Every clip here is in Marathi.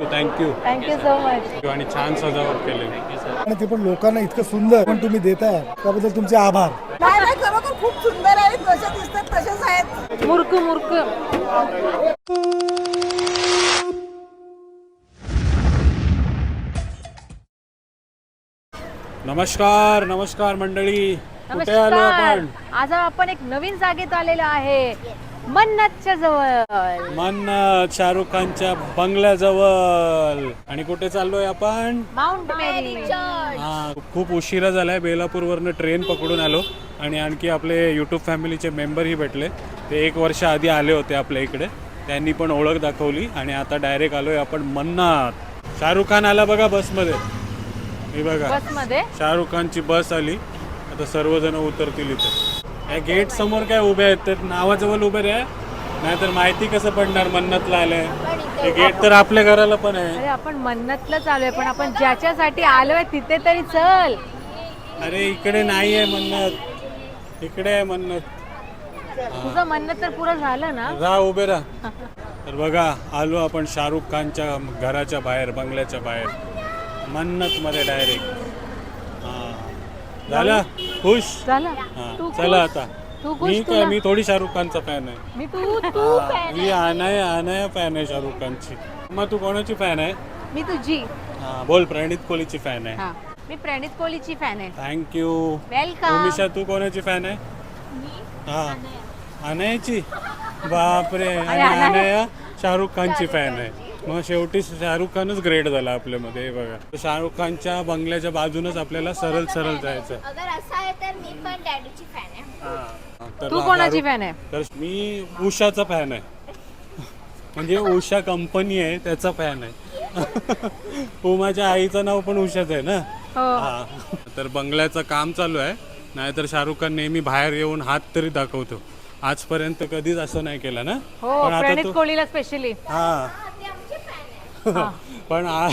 थँक्यू थँक्यू सो मच आणि छान सजावट केली. आणि ते पण लोकांना इतकं सुंदर पण तुम्ही देताय. त्याबद्दल तुमचे आभार. नाही नाही खरोखर खूप सुंदर आहेत दिसतात तसेच आहेत. मुर्क मुर्क नमस्कार नमस्कार मंडळी. कुठे आलो नमस्कार. आपण आज आपण एक नवीन जागेत आलेलो आहे. मन्नतच्या जवळ. मन शाहरुख खानच्या बंगल्याजवळ. आणि कुठे चाललोय आपण? Mount Mary. हा खूप उशिरा झालाय. बेलापूर वरनं ट्रेन पकडून आलो. आणि आणखी आपले युट्यूब फॅमिलीचे मेंबरही भेटले. ते एक वर्ष आधी आले होते आपल्या इकडे. त्यांनी पण ओळख दाखवली. आणि आता डायरेक्ट आलोय आपण मन्नात शाहरुख खान आला बघा बसमध्ये. हे बघा. बसमध्ये शाहरुख खानची बस आली. आता सर्वजण उतरतील इथे. या गेट समोर काय उभे आहेत तर नावाजवळ उभे रे नाहीतर माहिती कसं पडणार मन्नतला आलंय हे गेट तर आपल्या घराला पण आहे. अरे आपण मन्नतला चालूय पण आपण ज्याच्यासाठी आलोय तिथे तरी चल. अरे इकडे नाही आहे मन्नत. इकडे आहे मन्नत. तुझं मन्नत तर पुरं झालं ना? राहा उभे राहा. तर बघा आलो आपण शाहरुख खानच्या घराच्या बाहेर बंगल्याच्या बाहेर. मन्नत मध्ये डायरेक्ट झालं? खुश? झालं. हा, तू चला खुश? आता. तू खुश मी काय? मी थोडी शाहरुख खानचा फॅन आहे. मी तू तू मी अनय अनया फॅन आहे शाहरुख खानची मग तू कोणाची फॅन आहे? मी तुझी. हा, बोल प्रणित कोहलीची फॅन आहे. हा. मी प्रणित कोहलीची फॅन आहे. थँक्यू वेलकम उमिशा तू कोणाची फॅन आहे? हा. अनयाची बापरे. आणि? अनया शाहरुख खानची फॅन आहे. मग शेवटी शाहरुख खानच ग्रेट झाला आपल्यामध्ये हे बघा. तर शाहरुख खानच्या बंगल्याच्या बाजूनच आपल्याला सरळ सरळ जायचं. अगर असं आहे तर मी पण डॅडीची फॅन आहे. हा. तर तू कोणाची आहे? तर मी उषाचा फॅन आहे. म्हणजे उषा कंपनी आहे त्याचा फॅन आहे. उमाच्या आईचं नाव पण उषाच आहे ना? हो. हा. तर बंगल्याचं काम चालू आहे. नाहीतर शाहरुख खान नेहमी बाहेर येऊन हात तरी दाखवतो. आजपर्यंत कधीच असं नाही केलं ना? हो पण आता प्रणित तो कोहलीला स्पेशली हा. पण हा,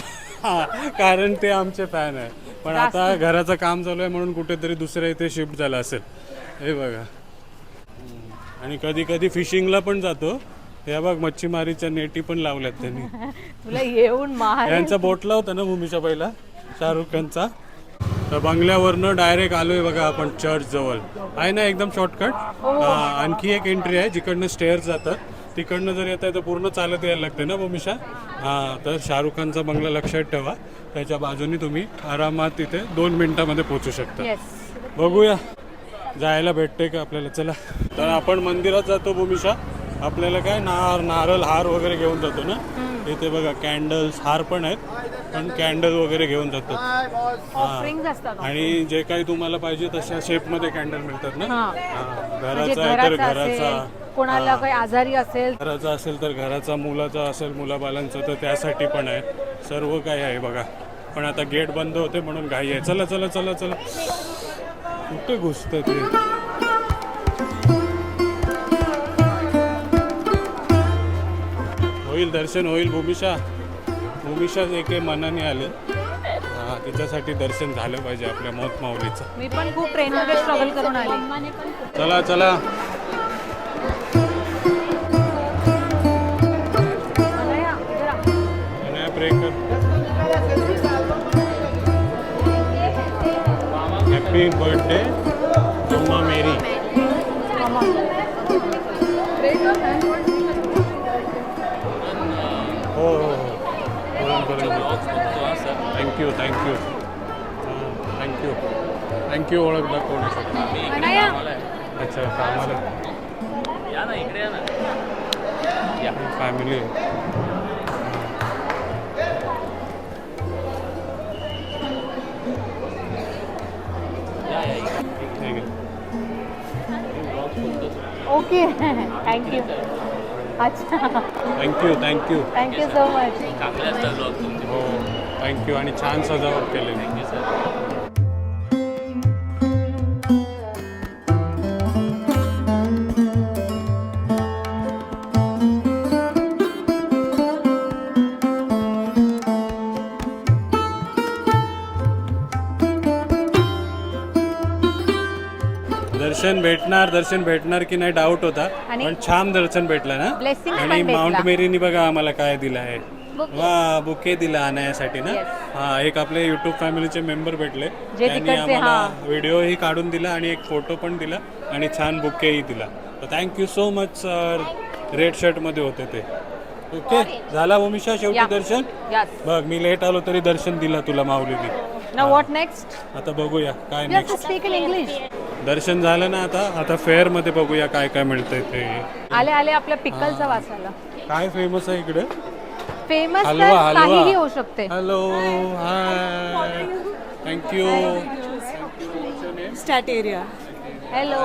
कारण ते आमचे फॅन आहे पण आता घराचं काम चालू आहे म्हणून कुठेतरी दुसऱ्या इथे शिफ्ट झालं असेल. हे बघा. आणि कधी कधी फिशिंगला पण जातो. हे बघ मच्छीमारीच्या नेटी पण लावल्यात त्यांनी. तुला येऊन मार. यांचा बोटला होता ना भूमीच्या पहिला? शाहरुख खानचा तर बंगल्यावरनं डायरेक्ट आलोय बघा आपण चर्च जवळ. आहे ना एकदम शॉर्टकट आणखी एक एंट्री आहे जिकडनं स्टेअर जातात. तिकडनं जर येत आहे तर पूर्ण चालत यायला लागते ना भूमिशा? हां तर शाहरुख खानचा बंगला लक्षात ठेवा. त्याच्या बाजूनी तुम्ही आरामात तिथे दोन मिनिटामध्ये पोहोचू शकता. बघूया. जायला भेटते का आपल्याला? चला. तर आपण मंदिरात जातो भूमिशा. आपल्याला काय नार नारळ हार वगैरे घेऊन जातो ना? इथे बघा कॅन्डल्स हार पण आहेत. पण कॅन्डल वगैरे घेऊन जातो आणि जे काही तुम्हाला पाहिजे तशा शेपमध्ये कॅन्डल मिळतात ना? हा. म्हणजे घराचा आहे तर घराचा असेल कोणाला काही आजारी असेल. घराचा असेल तर घराचा मुलाचा असेल मुलाबालांचा तर त्यासाठी पण आहे. सर्व काही आहे बघा. पण आता गेट बंद होते म्हणून घाई आहे. चला चला चला चला. कुठे घुसतं ते? होईल दर्शन होईल भूमिशा. भूमिशा एके मनाने आले. तिच्यासाठी दर्शन झालं पाहिजे आपल्या मौत माऊलीचं. मी पण खूप ट्रेन मध्ये स्ट्रगल करून आली. चला चला. Happy birthday mamma Mary thank you thank you thank you thank you ओळख दाखवण्यासाठी अनया, अच्छा कामाला फॅमिली ठीक आहे. ओके थँक्यू अच्छा. Thank you thank you thank you so much हो. थँक्यू आणि छान सजावट केलेली. दर्शन भेटणार दर्शन भेटणार की नाही डाऊट होता. पण छान दर्शन भेटलं ना. आणि. माउंट मेरीनी बघा आम्हाला काय दिलं आहे. वा बुके दिला आणण्यासाठी ना. हा एक आपले युट्यूब फॅमिलीचे मेंबर भेटले. त्यांनी आम्हाला हा. व्हिडिओही काढून दिला आणि एक फोटो पण दिला आणि छान बुकेही दिला. तर thank you so much sir red शर्टमध्ये होते ते. ओके झाला भूमिशा शेवटी. दर्शन? बघ मी लेट आलो तरी दर्शन दिला तुला माऊलीने. व्हॉट नेक्स्ट आता बघूया काय नेक्स्ट इंग्लिश दर्शन झालं ना आता? आता फेअरमध्ये बघूया काय काय मिळतंय ते. आले आले आपल्या पिकलचा वास आला काय फेमस आहे इकडे? फेमस तर हलवा. हलवा काहीही होऊ शकते. हॅलो हाय थँक्यू स्टॅट एरिया हॅलो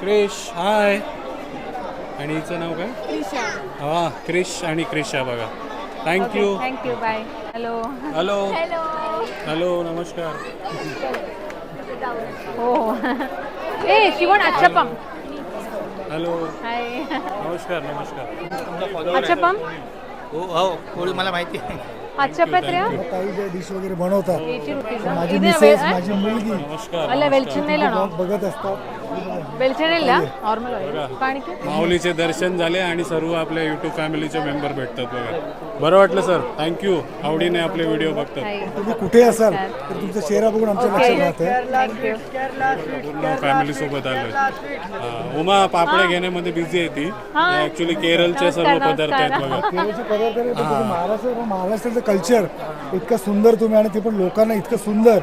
क्रिश हाय आणि हिचं नाव काय? हा क्रिश आणि क्रिशा बघा. Thank you thank you bye hello hello hello नमस्कार. हो ए शिवण अच्छपम हॅलो. हाय. नमस्कार नमस्कार. अचपम हो हो कोळी मला माहिती अचपत्र्य काही जे डिश वगैरे बनवतात. माझी मिसेस माझी मुलगी. नमस्कार मला वेलचेन्नईला बघत असतात. हो. माऊलीचे दर्शन झाले आणि सर्व आपल्या युट्यूब फॅमिलीचे मेंबर भेटतात बघा. बरं वाटलं सर थँक्यू आवडीने आपले व्हिडिओ बघतात. तुम्ही कुठे असाल तर तुमचा चेहरा बघून आमच्या लक्षात पूर्ण फॅमिली सोबत आलो उमा पापड्या घेण्यामध्ये बिझी आहे ती. ऍक्च्युली केरळचे सर्व पदार्थ आहेत बघा. महाराष्ट्र महाराष्ट्राचं कल्चर इतकं सुंदर तुम्ही आणि ते पण लोकांना इतकं सुंदर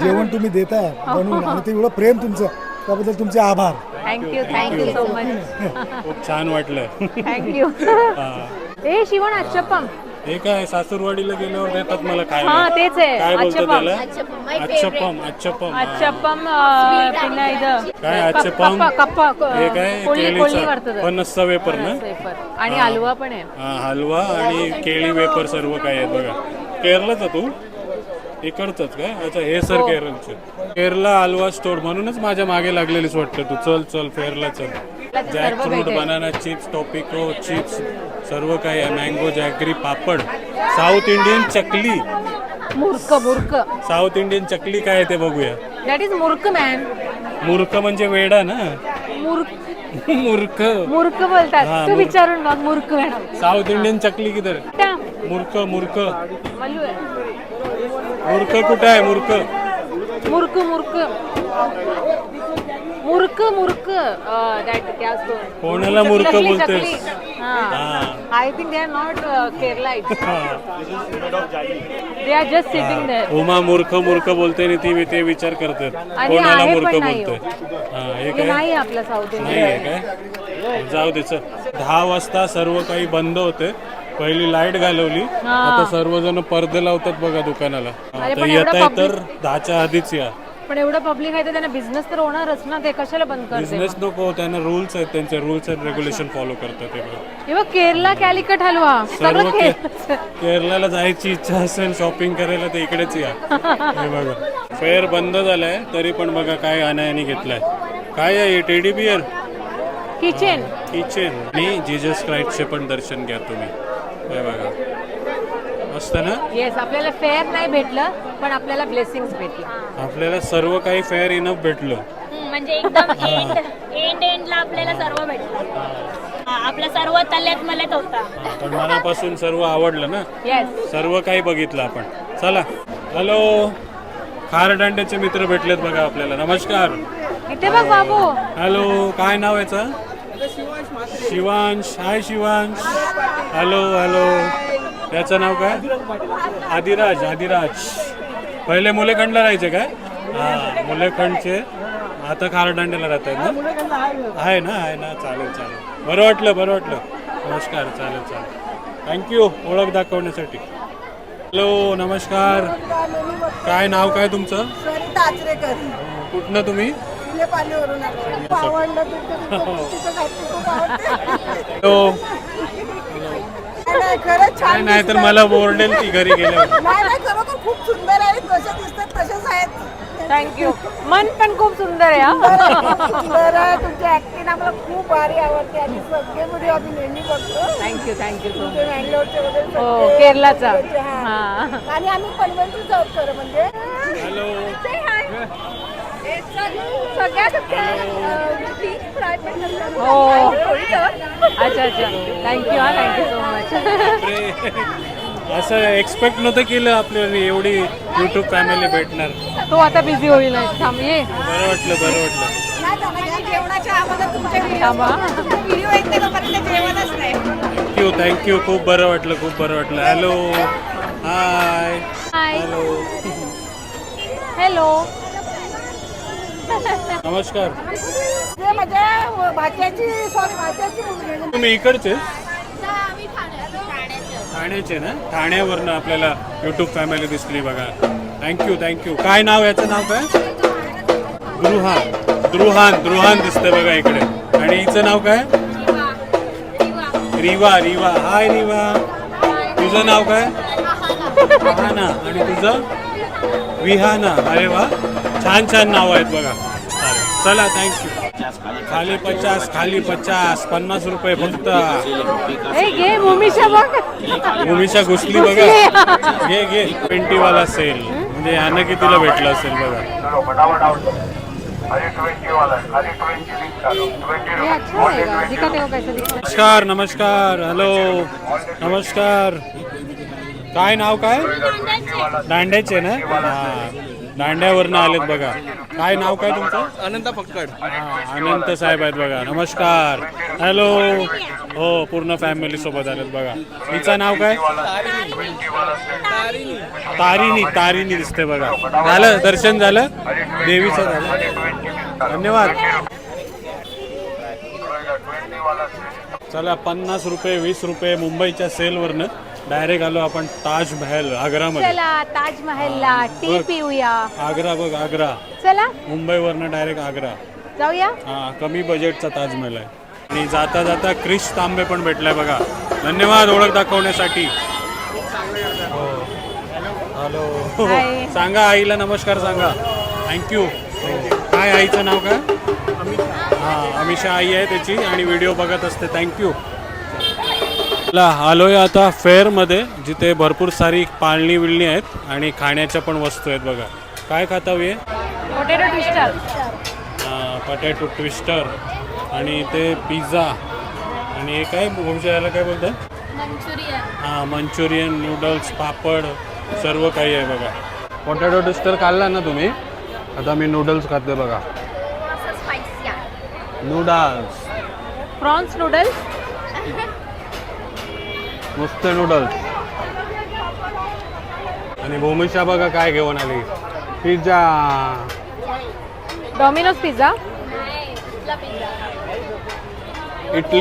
जेवण तुम्ही देताय. म्हणून आणि ते एवढं प्रेम तुमचं. त्याबद्दल तुमचे आभार. थँक्यू थँक्यू सो मच खूप छान वाटलं. थँक्यू ए शिवण अच्चप्पम हे काय सासूरवाडीला गेल्यावर देतात मला काय हा तेच आहे. काय बोलतात अच्चप्पम अच्छप्पम अच्छप्पम अच्चप्पम इथं. काय अच्छप्पम? कप्पा हे काय कोळी कोळी केळीचा पन्नासचा वेपर ना? आणि हलवा पण आहे. हलवा आणि केळी वेपर सर्व काय आहे बघा. केरला तू? इकडचंच काय? अच्छा हे हो. सर केरळचे. केरला हलवा स्टोर म्हणूनच माझ्या मागे लागलेलीच वाटतं तू. चल चल फेरला चल. सर्व jackfruit. Banana chips tapioca chips सर्व काही आहे. मँगो जॅगरी पापड. साऊथ इंडियन चकली. मुर्क मुर्क साऊथ इंडियन चकली काय आहे ते बघूया. दॅट इज मुर्क मॅन मूर्ख म्हणजे वेडा ना? मुर्क मूर्ख. मुर्क हा, बोलतात तू मूर्ख. विचारून बघ मुर्क मॅडम. साऊथ इंडियन चकली किधर? त्या. मूर्ख मूर्ख. आहे. मूर्ख कुठं आहे मूर्ख? मुर्क दॅट क्या असतो कोणाला मूर्ख बोलतेस? हा. I think they are not Kerala they are just sitting there Uma मूर्ख मूर्ख बोलते आणि ती ते विचार करतात. आणि कोणाला मूर्ख बोलतोय हा. हे हे काय? नाही आपला साऊथ नाही आहे काय? जाऊ दे चल. दहा वाजता सर्व काही बंद होते. पहिली लाइट घालवली. आता सर्वजण पडदे लावतात बघा दुकानाला. आता येता एवढं तर दहाच्या आधीच या. पण एवढं पब्लिक आहे तर त्यांना बिझनेस तर होणारच ना ते कशाला बंद करते? बिझनेस नको त्यांना रूल्स आहेत त्यांचे रूल्स अँड रेग्युलेशन फॉलो करतात ते बघा. हे बघ केरला कॅलिकट हलवा. सर्व सगळं के- केरळचं. केरळला जायची इच्छा असेल शॉपिंग करायला तर इकडेच या. हे बघा. फेअर बंद झालाय तरी पण बघा काय अनायाने घेतलाय. काय आहे टेडी बियर किचन किचन आणि जीजस क्राईस्टचे पण दर्शन घ्या तुम्ही. हे बघा. मस्त ना? येस आपल्याला फेअर नाही भेटलं पण आपल्याला ब्लेसिंग्स भेटले. आपल्याला सर्व काही फेअर इनफ भेटलं. म्हणजे एकदम एंड एंड एंडला आपल्याला सर्व भेटलं. हा, आपलं सर्व तल्यात मल्यात होता. पण मनापासून सर्व आवडलं ना? येस सर्व काही बघितलं आपण. चला. हॅलो. खारदांड्याचे मित्र भेटलेत बघा आपल्याला. नमस्कार. इथे बघ बाबू. हॅलो. काय नाव याचं? Shivansh hi Shivansh. Hello hello याचं नाव काय? आदिराज आदिराज. पहिले मुलेखंडला राहायचे काय? हा मुलेखंडचे. आता खारदांड्याला राहत आहेत ना? आहे ना आहे ना. चालेल चालेल. बरं वाटलं बरं वाटलं. नमस्कार चालेल चालेल. थँक्यू ओळख दाखवण्यासाठी. हॅलो नमस्कार. काय नाव काय तुमचं? कुठनं तुम्ही? आलो. खूप आवडलं तुमचं नाही, नाही, खरंच छान नाही तर. मला बोर्डेल ती घरी गेल्यावर. नाही नाही खरोखर खूप सुंदर आहेत जसे दिसतात तसेच आहेत. थँक्यू मन पण खूप सुंदर आहे हा. सुंदर आहे तुमची ऍक्टिंग आम्हाला खूप भारी आवडते. आणि सगळे व्हिडिओ आम्ही नेहमी बघतो. थँक्यू थँक्यू सो वगैरे हो सगळे केरलाचा. हा. हा. आणि आम्ही पनवेलचीच आहोत खरं म्हणजे. हॅलो हो. अच्छा अच्छा. थँक्यू हा. Thank you so much. असं एक्सपेक्ट नव्हतं केलं आपल्याला एवढी युट्यूब फॅमिली भेटणार. तो आता बिझी होईल थांब ये बरं वाटलं बरं वाटलं. नाही झालं का? जेवणाच्या अगोदर तुमचे व्हिडिओ थांबा. व्हिडिओ येते तोपर्यंत जेवणच नाही. थँक्यू थँक्यू खूप बरं वाटलं खूप बरं वाटलं. Hello hi hi hello hello नमस्कार. ते भाच्याची सॉरी भाच्याची मुलगी. तुम्ही इकडचे? ठाण्याचे. ना? ठाण्यावरनं आपल्याला युट्यूब फॅमिली दिसली बघा. थँक्यू थँक्यू काय नाव याचं नाव काय? द्रुहान. द्रुहान द्रुहान दिसतंय बघा इकडे. आणि हिचं नाव काय? रिवा रिवा. हाय रिवा. तुझं नाव काय? विहाना आणि तुझं? विहाना. अरे वा. छान छान नाव आहेत बघा. चालेल चला थँक्यू खाली पचास खाली पचास पन्नास रुपये फक्त. घे भूमीशा बघ. घुसली बघा. घे घे. ट्वेंटी वाला सेल म्हणजे यानं कितीला भेटलं असेल बघा. है नमस्कार नमस्कार हॅलो नमस्कार. काय नाव काय? दांड्याचे ना? हा. दांड्यावरनं आलेत बघा. काय नाव काय तुमचं? अनंत फक्कड. हा, अनंत साहेब आहेत बघा. नमस्कार. हॅलो हो पूर्ण फॅमिली सोबत आलेत बघा. हिचं नाव काय? तारिणी. तारिणी दिसते बघा. झालं? दर्शन झालं? देवीचं झालं. धन्यवाद. चला पन्नास रुपये वीस रुपये मुंबईच्या सेलवरनं डायरेक्ट आलो आपण ताज महल आग्रामध्ये. चला ताजमहलला टी पिऊया. आग्रा बघ आग्रा. चला. मुंबईवरनं डायरेक्ट आग्रा. जाऊया. हा कमी बजेटचा ताजमहल आहे. आणि जाता जाता क्रिश तांबे पण भेटलाय बघा. धन्यवाद ओळख दाखवण्यासाठी. हो. हॅलो. सांगा आईला नमस्कार सांगा. थँक्यू काय आईचं नाव काय? हा अमिषा आई आहे त्याची आणि व्हिडिओ बघत असते. थँक्यू ला आलोय आता फेअरमध्ये जिथे भरपूर सारी पाळणी विळणी आहेत आणि खाण्याच्या पण वस्तू आहेत बघा. काय खाता हवी आहे पोटॅटो ट्विस्टर पटॅटो ट्विस्टर आणि ते पिझ्झा आणि हे काय याला काय बोलतात? मंचुरियन हां मंचुरियन नूडल्स पापड सर्व काही आहे बघा. पोटॅटो ट्विस्टर खाल्ला ना तुम्ही? आता मी नूडल्स खाते बघा. नूडल्स प्रॉन्स नूडल्स नुसते नूडल्स आणि भूमिशा बघा काय घेऊन आली. पिझ्झा डॉमिनोज पिझ्झा नाही कुठला पिझ्झा इटली.